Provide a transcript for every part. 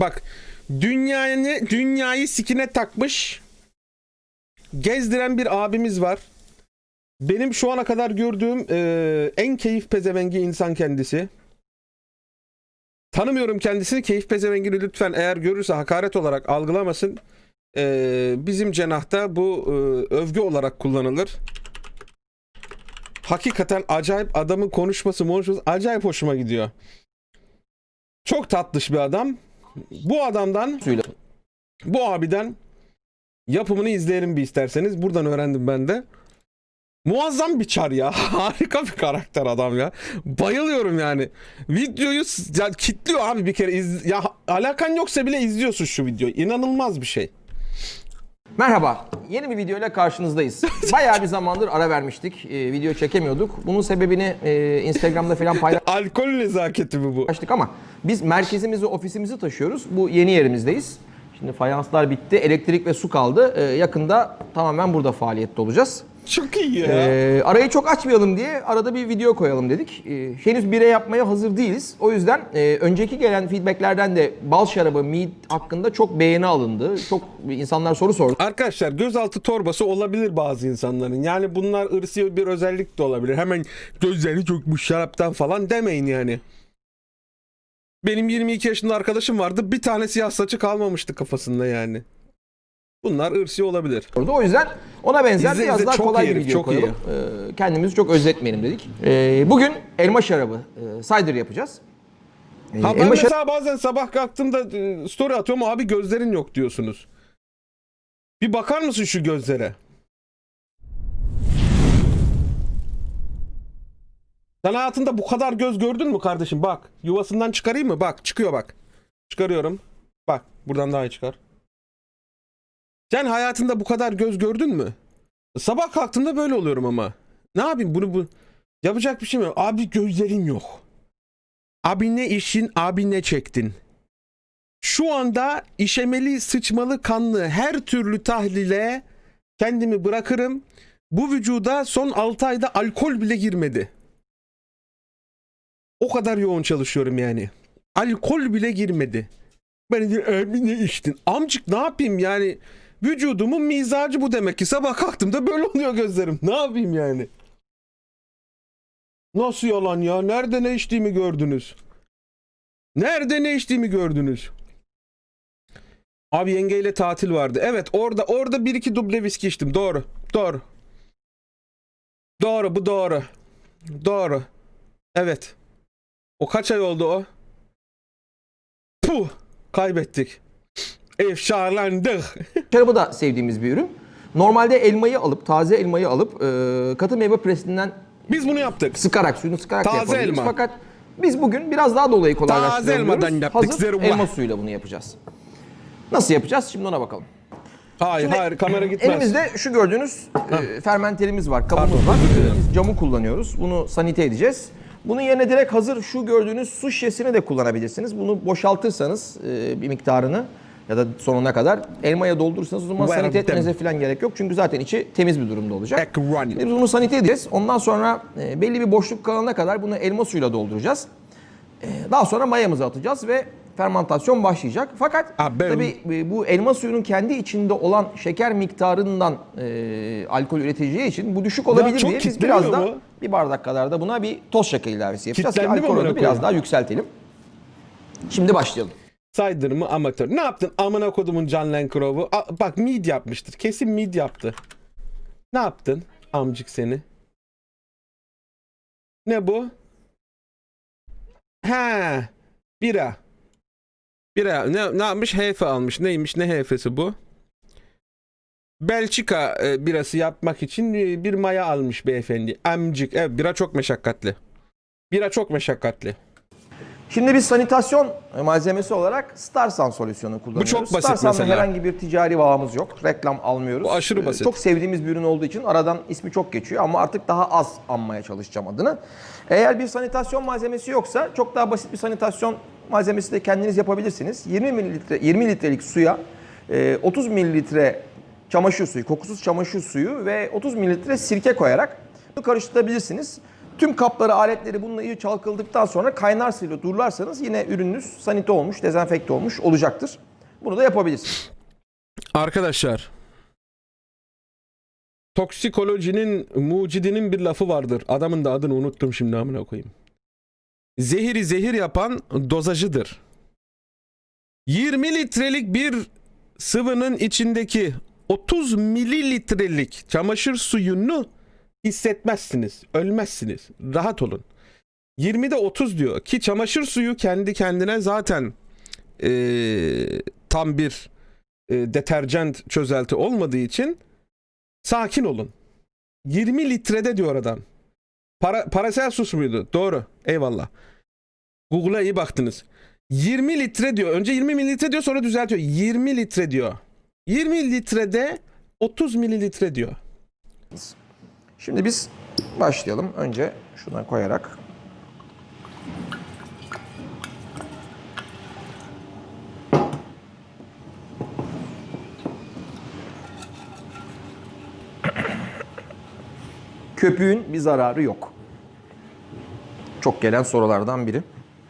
Bak dünyayı dünyayı sikine takmış gezdiren bir abimiz var. Benim şu ana kadar gördüğüm e, en keyif pezevengi insan kendisi. Tanımıyorum kendisini. Keyif pezevengini lütfen eğer görürse hakaret olarak algılamasın. E, bizim cenahta bu e, övgü olarak kullanılır. Hakikaten acayip adamın konuşması, konuşması acayip hoşuma gidiyor. Çok tatlış bir adam. Bu adamdan bu abiden yapımını izleyelim bir isterseniz. Buradan öğrendim ben de. Muazzam bir çar ya. Harika bir karakter adam ya. Bayılıyorum yani. Videoyu ya, kitliyor abi bir kere. İz- ya alakan yoksa bile izliyorsun şu videoyu. İnanılmaz bir şey. Merhaba, yeni bir videoyla karşınızdayız. Bayağı bir zamandır ara vermiştik, e, video çekemiyorduk. Bunun sebebini e, Instagram'da falan Alkol nezaketi mi bu? paylaştık ama biz merkezimizi, ofisimizi taşıyoruz. Bu yeni yerimizdeyiz. Şimdi fayanslar bitti, elektrik ve su kaldı. E, yakında tamamen burada faaliyette olacağız. Çok iyi ya. E, arayı çok açmayalım diye arada bir video koyalım dedik. E, henüz bire yapmaya hazır değiliz. O yüzden e, önceki gelen feedbacklerden de bal şarabı, mead hakkında çok beğeni alındı. Çok insanlar soru sordu. Arkadaşlar gözaltı torbası olabilir bazı insanların. Yani bunlar ırsi bir özellik de olabilir. Hemen gözlerini çökmüş şaraptan falan demeyin yani. Benim 22 yaşında arkadaşım vardı. Bir tane siyah saçı kalmamıştı kafasında yani. Bunlar ırsi olabilir. orada. O yüzden ona benzer İzle, biraz izle. daha Çok kolay iyi bir herif, video çok koyalım. Ee, kendimizi çok özletmeyelim dedik. Ee, bugün elma şarabı, e, cider yapacağız. Ee, Ha ben elma şarabı mesela bazen sabah kalktığımda e, story atıyorum abi gözlerin yok diyorsunuz. Bir bakar mısın şu gözlere? Sen hayatında bu kadar göz gördün mü kardeşim? Bak yuvasından çıkarayım mı? Bak çıkıyor bak. Çıkarıyorum. Bak buradan daha iyi çıkar. Sen hayatında bu kadar göz gördün mü? Sabah kalktığımda böyle oluyorum ama. Ne yapayım bunu bu yapacak bir şey mi? Abi gözlerin yok. Abi ne işin, abi ne çektin? Şu anda işemeli, sıçmalı, kanlı her türlü tahlile kendimi bırakırım. Bu vücuda son 6 ayda alkol bile girmedi. O kadar yoğun çalışıyorum yani. Alkol bile girmedi. Ben de abi ne içtin? Amcık ne yapayım yani? Vücudumun mizacı bu demek ki. Sabah kalktığımda böyle oluyor gözlerim. Ne yapayım yani? Nasıl yalan ya? Nerede ne içtiğimi gördünüz? Nerede ne içtiğimi gördünüz? Abi yengeyle tatil vardı. Evet orada orada bir iki duble viski içtim. Doğru. Doğru. Doğru bu doğru. Doğru. Evet. O kaç ay oldu o? Puh. Kaybettik. Efşalandık. şarabı da sevdiğimiz bir ürün. Normalde elmayı alıp, taze elmayı alıp e, katı meyve presinden Biz bunu yaptık. sıkarak, suyunu sıkarak Taze yapabiliriz. elma. Fakat biz bugün biraz daha dolayı kolaylaştıralım Taze elmadan yaptık, Hazır zerva. elma suyuyla bunu yapacağız. Nasıl yapacağız? Şimdi ona bakalım. Hayır Şimdi hayır kamera gitmez. Elimizde şu gördüğünüz e, fermenterimiz var, kabımız var. E, Biz camı kullanıyoruz. Bunu sanite edeceğiz. Bunun yerine direkt hazır şu gördüğünüz su şişesini de kullanabilirsiniz. Bunu boşaltırsanız e, bir miktarını ya da sonuna kadar elmaya doldurursanız o zaman Verdim. sanite etmenize falan gerek yok. Çünkü zaten içi temiz bir durumda olacak. Biz bunu sanite edeceğiz. Ondan sonra e, belli bir boşluk kalana kadar bunu elma suyuyla dolduracağız. E, Daha sonra mayamızı atacağız ve fermentasyon başlayacak. Fakat tabii e, bu elma suyunun kendi içinde olan şeker miktarından e, alkol üreteceği için bu düşük olabilir diye biz biraz da bu. bir bardak kadar da buna bir toz şeker ilavesi yapacağız ki Kitlendi mi alkol amına oranı biraz daha yükseltelim. Şimdi başlayalım. Cider mı amatör? Ne yaptın amına kodumun John Lancrove'u? Bak mid yapmıştır. Kesin mid yaptı. Ne yaptın amcık seni? Ne bu? He. Bira. Bira. Ne, ne yapmış? Hefe almış. Neymiş? Ne hefesi bu? Belçika e, birası yapmak için e, bir maya almış beyefendi. Amcık. Evet bira çok meşakkatli. Bira çok meşakkatli. Şimdi biz sanitasyon malzemesi olarak Starsan solüsyonu kullanıyoruz. çok basit Starsan'la mesela. herhangi bir ticari bağımız yok. Reklam almıyoruz. Bu aşırı Ee, basit. Çok sevdiğimiz bir ürün olduğu için aradan ismi çok geçiyor ama artık daha az anmaya çalışacağım adını. Eğer bir sanitasyon malzemesi yoksa çok daha basit bir sanitasyon malzemesi de kendiniz yapabilirsiniz. 20 mililitre 20 litrelik suya e, 30 mililitre çamaşır suyu, kokusuz çamaşır suyu ve 30 mililitre sirke koyarak bunu karıştırabilirsiniz. Tüm kapları, aletleri bununla iyi çalkaladıktan sonra kaynar suyla durlarsanız yine ürününüz sanite olmuş, dezenfekte olmuş olacaktır. Bunu da yapabilirsiniz. Arkadaşlar. Toksikolojinin mucidinin bir lafı vardır. Adamın da adını unuttum şimdi amına koyayım. Zehiri zehir yapan dozajıdır. 20 litrelik bir sıvının içindeki 30 mililitrelik çamaşır suyunu hissetmezsiniz. Ölmezsiniz. Rahat olun. 20'de 30 diyor ki çamaşır suyu kendi kendine zaten eee, tam bir e, deterjent çözelti olmadığı için sakin olun. 20 litrede diyor adam. Para, Paracelsus muydu? Doğru. Eyvallah. Google'a iyi baktınız. 20 litre diyor. Önce 20 mililitre diyor sonra düzeltiyor. 20 litre diyor. 20 litrede 30 mililitre diyor. Şimdi biz başlayalım. Önce şuna koyarak. Köpüğün bir zararı yok. Çok gelen sorulardan biri.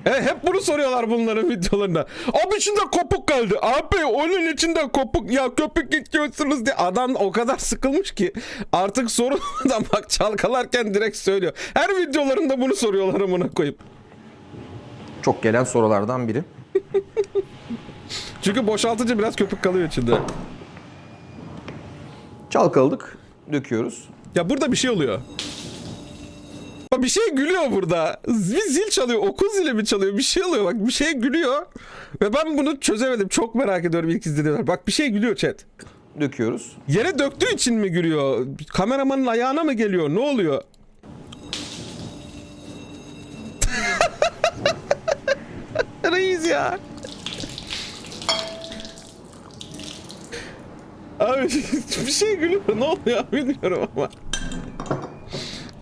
E, hep bunu soruyorlar bunların videolarında. Abi içinde kopuk kaldı. Abi onun içinde kopuk ya köpük istiyorsunuz diye. Adam o kadar sıkılmış ki artık sorulmadan bak çalkalarken direkt söylüyor. Her videolarında bunu soruyorlar amına koyup. Çok gelen sorulardan biri. Çünkü boşaltıcı biraz köpük kalıyor içinde. Çalkaladık, döküyoruz. Ya burada bir şey oluyor. Bir şey gülüyor burada. Bir zil çalıyor. Okul zili mi çalıyor? Bir şey oluyor. Bak bir şey gülüyor. Ve ben bunu çözemedim. Çok merak ediyorum ilk izlediğimler. Bak bir şey gülüyor chat. Döküyoruz. Yere döktüğü için mi gülüyor? Kameramanın ayağına mı geliyor? Ne oluyor? Reis ya. Abi bir şey gülüyor. Ne oluyor bilmiyorum ama.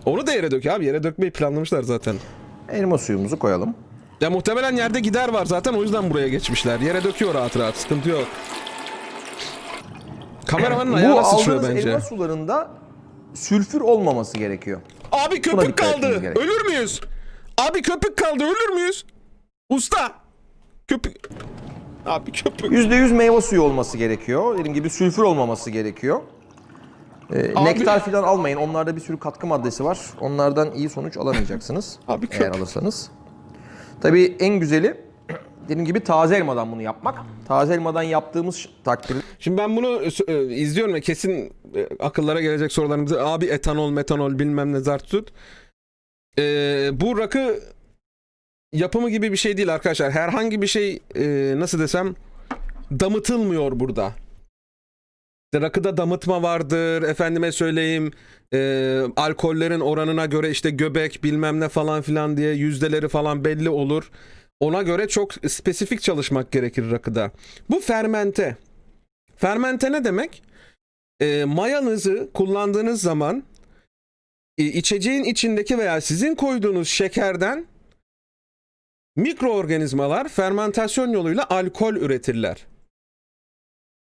Onu da yere dök abi. Yere dökmeyi planlamışlar zaten. Elma suyumuzu koyalım. Ya muhtemelen yerde gider var zaten o yüzden buraya geçmişler. Yere döküyor rahat rahat. Sıkıntı yok. Kameramanın Bu ayağına sıçrıyor bence. elma sularında sülfür olmaması gerekiyor. Abi köpük kaldı. Ölür müyüz? Abi köpük kaldı. Ölür müyüz? Usta. Köpük. Abi köpük. %100 meyve suyu olması gerekiyor. Dediğim gibi sülfür olmaması gerekiyor. Ee, Abi- nektar falan almayın. Onlarda bir sürü katkı maddesi var. Onlardan iyi sonuç alamayacaksınız. Abi eğer köpük. alırsanız. Tabii en güzeli dediğim gibi taze elmadan bunu yapmak. Taze elmadan yaptığımız takdirde Şimdi ben bunu e, izliyorum ve kesin e, akıllara gelecek sorularımızı abi etanol metanol bilmem ne zart tut. E, bu rakı yapımı gibi bir şey değil arkadaşlar. Herhangi bir şey e, nasıl desem damıtılmıyor burada. İşte rakıda damıtma vardır. Efendime söyleyeyim e, alkollerin oranına göre işte göbek bilmem ne falan filan diye yüzdeleri falan belli olur. Ona göre çok spesifik çalışmak gerekir rakıda. Bu fermente. Fermente ne demek? E, mayanızı kullandığınız zaman e, içeceğin içindeki veya sizin koyduğunuz şekerden mikroorganizmalar fermentasyon yoluyla alkol üretirler.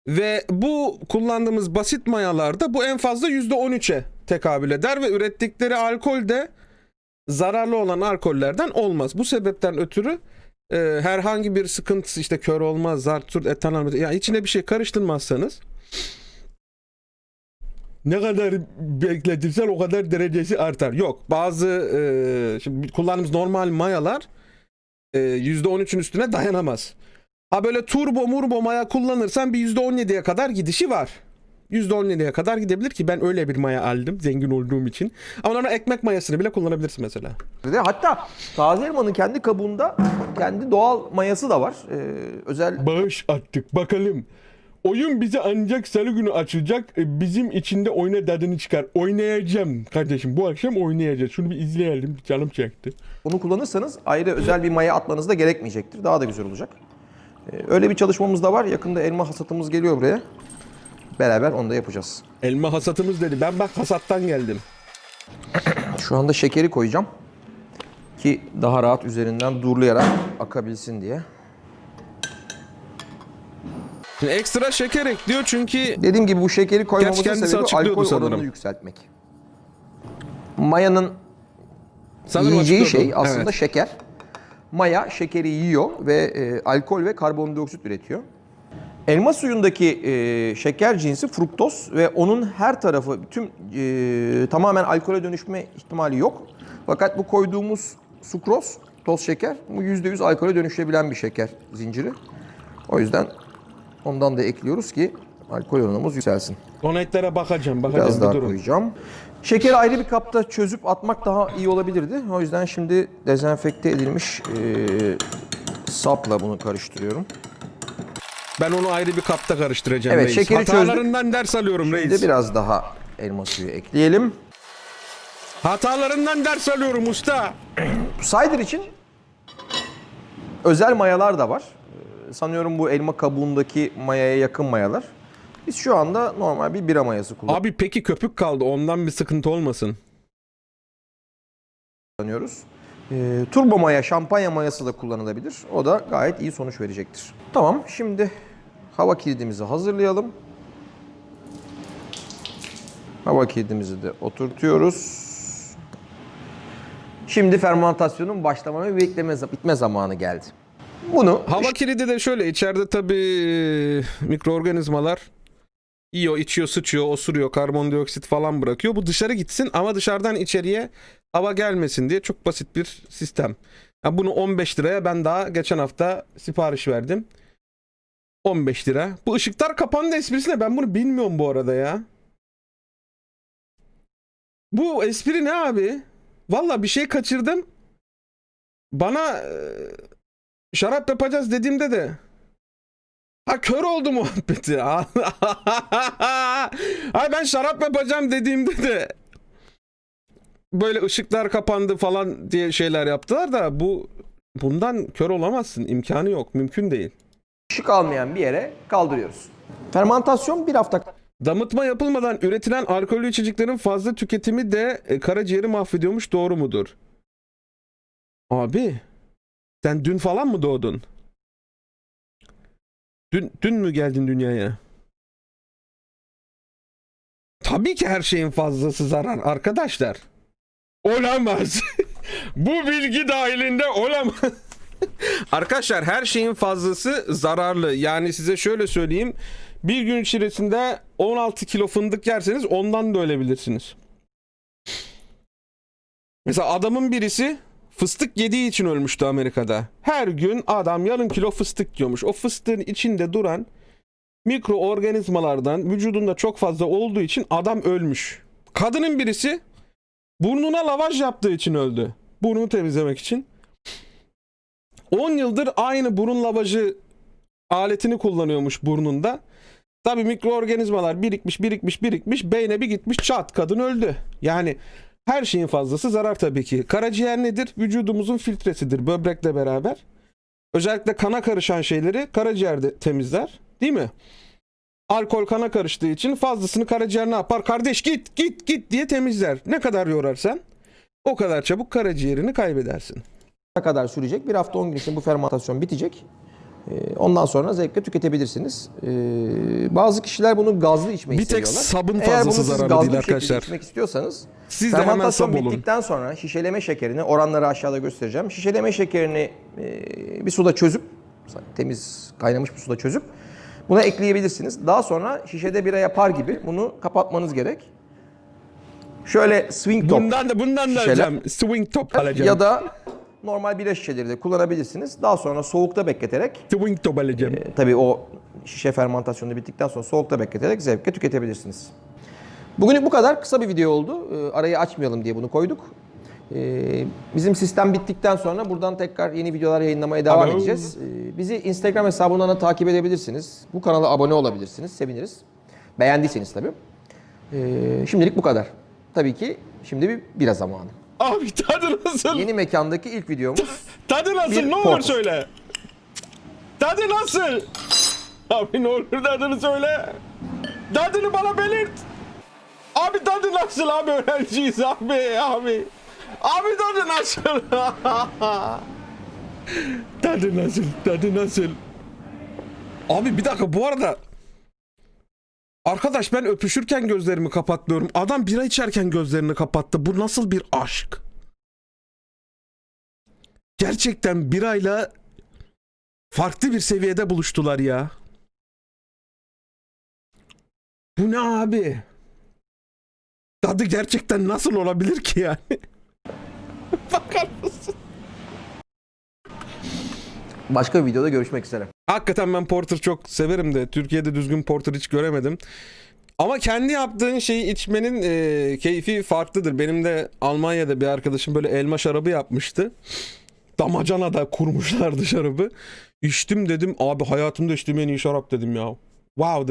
Ve bu kullandığımız basit mayalarda bu en fazla %13'e tekabül eder ve ürettikleri alkol de zararlı olan alkollerden olmaz. Bu sebepten ötürü e, herhangi bir sıkıntısı işte kör olmaz, zartürt, etanol, ya içine bir şey karıştırmazsanız ne kadar bekletirsen o kadar derecesi artar. Yok bazı e, şimdi kullandığımız normal mayalar e, %13'ün üstüne dayanamaz. Ha böyle turbo murbo maya kullanırsan bir %17'ye kadar gidişi var. %17'ye kadar gidebilir ki ben öyle bir maya aldım zengin olduğum için. Ama sonra ekmek mayasını bile kullanabilirsin mesela. hatta taze elmanın kendi kabuğunda kendi doğal mayası da var. Ee, özel Bağış attık bakalım. Oyun bize ancak salı günü açılacak. E, Bizim içinde oyna tadını çıkar. Oynayacağım kardeşim. Bu akşam oynayacağız. Şunu bir izleyelim. Canım çekti. Bunu kullanırsanız ayrı özel bir maya atmanız da gerekmeyecektir. Daha da güzel olacak. Ee, öyle bir çalışmamız da var. Yakında elma hasatımız geliyor buraya. Beraber onu da yapacağız. Elma hasatımız dedi. Ben bak hasattan geldim. Şu anda şekeri koyacağım. Ki daha rahat üzerinden durlayarak akabilsin diye. Şimdi ekstra şeker ekliyor çünkü Dediğim gibi bu şekeri koymamızın sebebi alkol sanırım. oranını yükseltmek. Mayanın Sanırım yiyeceği şey aslında Evet. şeker. Maya şekeri yiyor ve e, alkol ve karbondioksit üretiyor. Elma suyundaki e, şeker cinsi fruktoz ve onun her tarafı tüm e, tamamen alkole dönüşme ihtimali yok. Fakat bu koyduğumuz sukroz, toz şeker bu %100 alkole dönüşebilen bir şeker zinciri. O yüzden ondan da ekliyoruz ki alkol oranımız yükselsin. Donate'lere bakacağım. Bakacağım. Biraz bir daha durun. koyacağım. Şekeri ayrı bir kapta çözüp atmak daha iyi olabilirdi. O yüzden şimdi dezenfekte edilmiş e, sapla bunu karıştırıyorum. Ben onu ayrı bir kapta karıştıracağım Evet, reis. şekeri çözdük. Hatalarından ders alıyorum reis. de biraz daha elma suyu ekleyelim. Hatalarından ders alıyorum usta. Cider için özel mayalar da var. Ee, Sanıyorum bu elma kabuğundaki mayaya yakın mayalar. Biz şu anda normal bir bira mayası Abi peki köpük kaldı. Ondan bir sıkıntı olmasın. kullanıyoruz. Ee, turbo maya, şampanya mayası da kullanılabilir. O da gayet iyi sonuç verecektir. Tamam, şimdi hava kilidimizi hazırlayalım. Hava kilidimizi de oturtuyoruz. Şimdi fermentasyonun başlama ve bekleme bitme zamanı geldi. Bunu Hava kilidi de şöyle. içeride tabii mikroorganizmalar yiyor, içiyor, sıçıyor, osuruyor, karbondioksit falan bırakıyor. Bu dışarı gitsin ama dışarıdan içeriye hava gelmesin diye çok basit bir sistem. Ya bunu 15 liraya ben daha geçen hafta sipariş verdim. 15 lira. Bu ışıklar kapandı esprisi ne? Ben bunu bilmiyorum bu arada ya. Bu espri ne abi? Valla bir şey kaçırdım. Bana şarap yapacağız dediğimde de Ha kör oldu muhabbeti. Ay ben şarap yapacağım dediğimde de böyle ışıklar kapandı falan diye şeyler yaptılar da bu bundan kör olamazsın. imkanı yok. Mümkün değil. ışık almayan bir yere kaldırıyoruz. Fermentasyon bir hafta Damıtma yapılmadan üretilen alkollü içeceklerin fazla tüketimi de e, karaciğeri mahvediyormuş. Doğru mudur? Abi sen dün falan mı doğdun? Dün, dün mü geldin dünyaya? Tabii ki her şeyin fazlası zarar arkadaşlar. Olamaz. Bu bilgi dahilinde olamaz. Arkadaşlar her şeyin fazlası zararlı. Yani size şöyle söyleyeyim. Bir gün içerisinde 16 kilo fındık yerseniz ondan da ölebilirsiniz. Mesela adamın birisi fıstık yediği için ölmüştü Amerika'da. Her gün adam yarım kilo fıstık yiyormuş. O fıstığın içinde duran mikroorganizmalardan vücudunda çok fazla olduğu için adam ölmüş. Kadının birisi burnuna lavaj yaptığı için öldü. Burnunu temizlemek için. 10 yıldır aynı burun lavajı aletini kullanıyormuş burnunda. Tabii mikroorganizmalar birikmiş, birikmiş, birikmiş. Beyne bir gitmiş çat kadın öldü. Yani her şeyin fazlası zarar tabii ki. Karaciğer nedir? Vücudumuzun filtresidir böbrekle beraber. Özellikle kana karışan şeyleri karaciğer de temizler. Değil mi? Alkol kana karıştığı için fazlasını karaciğer ne yapar? Kardeş git git git diye temizler. Ne kadar yorarsan o kadar çabuk karaciğerini kaybedersin. kadar sürecek. Bir hafta 10 gün içinde bu fermentasyon bitecek. Ee, Ondan sonra zevkle tüketebilirsiniz. Ee, Bazı kişiler bunu gazlı içmeyi Bir tek seviyorlar. sabun Eğer fazlası bunu siz zararlı gazlı değil bir arkadaşlar. içmek istiyorsanız Siz de hemen sab olun. bittikten sonra şişeleme şekerini oranları aşağıda göstereceğim. Şişeleme şekerini e, bir suda çözüp temiz kaynamış bir suda çözüp buna ekleyebilirsiniz. Daha sonra şişede bira yapar gibi bunu kapatmanız gerek. Şöyle swing top Bundan da bundan da alacağım. Swing top alacağım. ya da normal bira şişeleri de kullanabilirsiniz. Daha sonra soğukta bekleterek e, tabii o şişe fermentasyonu bittikten sonra soğukta bekleterek zevkle tüketebilirsiniz. Bugünlük bu kadar. Kısa bir video oldu. E, Arayı açmayalım diye bunu koyduk. E, Bizim sistem bittikten sonra buradan tekrar yeni videolar yayınlamaya devam Alo. edeceğiz. E, Bizi Instagram hesabından da takip edebilirsiniz. Bu kanala abone olabilirsiniz. Seviniriz. Beğendiyseniz tabii. E, Şimdilik bu kadar. Tabii ki şimdi bir bira zamanı. Abi tadı nasıl? Yeni mekandaki ilk videomuz Tadı nasıl? Bir ne olur porter. söyle. Tadı nasıl? Abi ne olur tadını söyle. Tadını bana belirt. Abi tadı nasıl abi öğrenciyiz abi abi. Abi tadı nasıl? tadı nasıl? Tadı nasıl? Abi bir dakika bu arada Arkadaş ben öpüşürken gözlerimi kapatmıyorum. Adam bira içerken gözlerini kapattı. Bu nasıl bir aşk? gerçekten birayla farklı bir seviyede buluştular ya. Bu ne abi? Tadı gerçekten nasıl olabilir ki yani? Bakar mısın? Başka bir videoda görüşmek üzere. Hakikaten ben Porter çok severim de Türkiye'de düzgün Porter hiç göremedim. Ama kendi yaptığın şeyi içmenin e, keyfi farklıdır. Benim de Almanya'da bir arkadaşım böyle elma şarabı yapmıştı. Damacana da kurmuşlardı şarabı. İçtim dedim abi hayatımda içtiğim en iyi şarap dedim ya. Wow dedim.